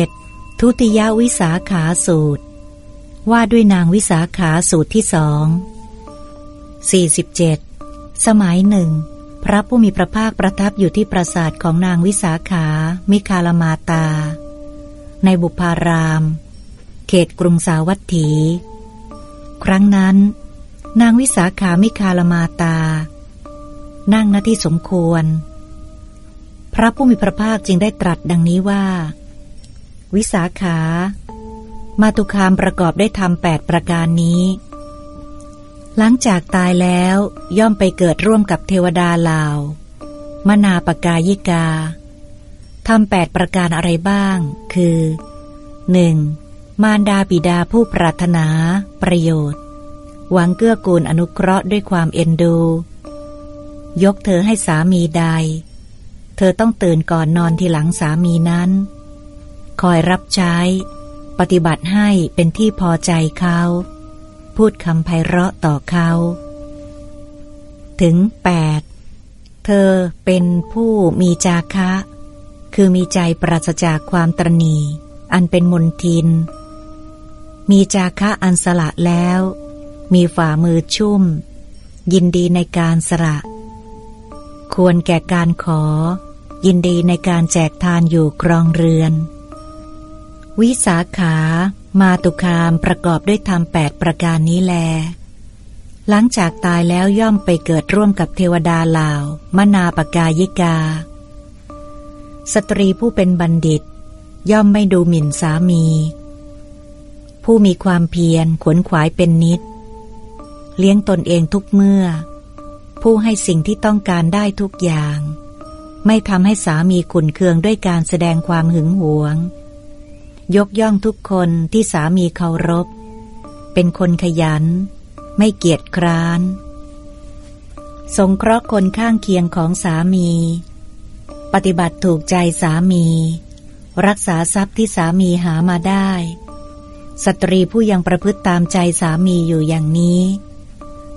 7. ทุติยวิสาขาสูตร ว่าด้วยนางวิสาขาสูตรที่สอง 47. สมัยหนึ่ง พระผู้มีพระภาคประทับอยู่ที่ปราสาทของนางวิสาขา มิคาลมาตา ในบุพาราม เขตกรุงสาวัตถี ครั้งนั้น นางวิสาขามิคาลมาตา นั่งหน้าที่สมควร พระผู้มีพระภาคจึงได้ตรัสดังนี้ว่า วิสาขา มาตุคามประกอบได้ทำแปดประการนี้ หลังจากตายแล้วย่อมไปเกิดร่วมกับเทวดาลาว มนาปกายิกาทำแปดประการอะไรบ้าง คือ 1. มารดาบิดาผู้ปรารถนา ประโยชน์ หวังเกื้อกูลอนุเคราะห์ด้วยความเอ็นดู ยกเธอให้สามีใด เธอต้องตื่นก่อนนอนทีหลังสามีนั้น คอยรับใช้ ปฏิบัติให้เป็นที่พอใจเขา พูดคำไพเราะต่อเขา ถึง 8. เธอเป็นผู้มีจาคะ คือมีใจปราศจากความตรณีอันเป็นมนทิน มีจาคะอันสละแล้ว มีฝ่ามือชุ่ม ยินดีในการสละ ควรแก่การขอ ยินดีในการแจกทานอยู่กรองเรือน วิสาขา มาตุคามประกอบด้วยธรรมแปดประการนี้แล หลังจากตายแล้วย่อมไปเกิดร่วมกับเทวดาลาวมนาปกายิกา สตรีผู้เป็นบัณฑิต ย่อมไม่ดูหมิ่นสามี ผู้มีความเพียรขวนขวายเป็นนิด เลี้ยงตนเองทุกเมื่อ ผู้ให้สิ่งที่ต้องการได้ทุกอย่าง ไม่ทำให้สามีขุนเคืองด้วยการแสดงความหึงหวง ยกย่องทุกคนที่สามีเคารพ เป็นคนขยัน ไม่เกียจคร้าน สงเคราะห์คนข้างเคียงของสามี ปฏิบัติถูกใจสามี รักษาทรัพย์ที่สามีหามาได้ สตรีผู้ยังประพฤติตามใจสามีอยู่อย่างนี้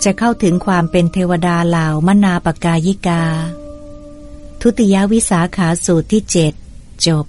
จะเข้าถึงความเป็นเทวดาเหล่ามนาปกายิกา ทุติยวิสาขาสูตรที่เจ็ดจบ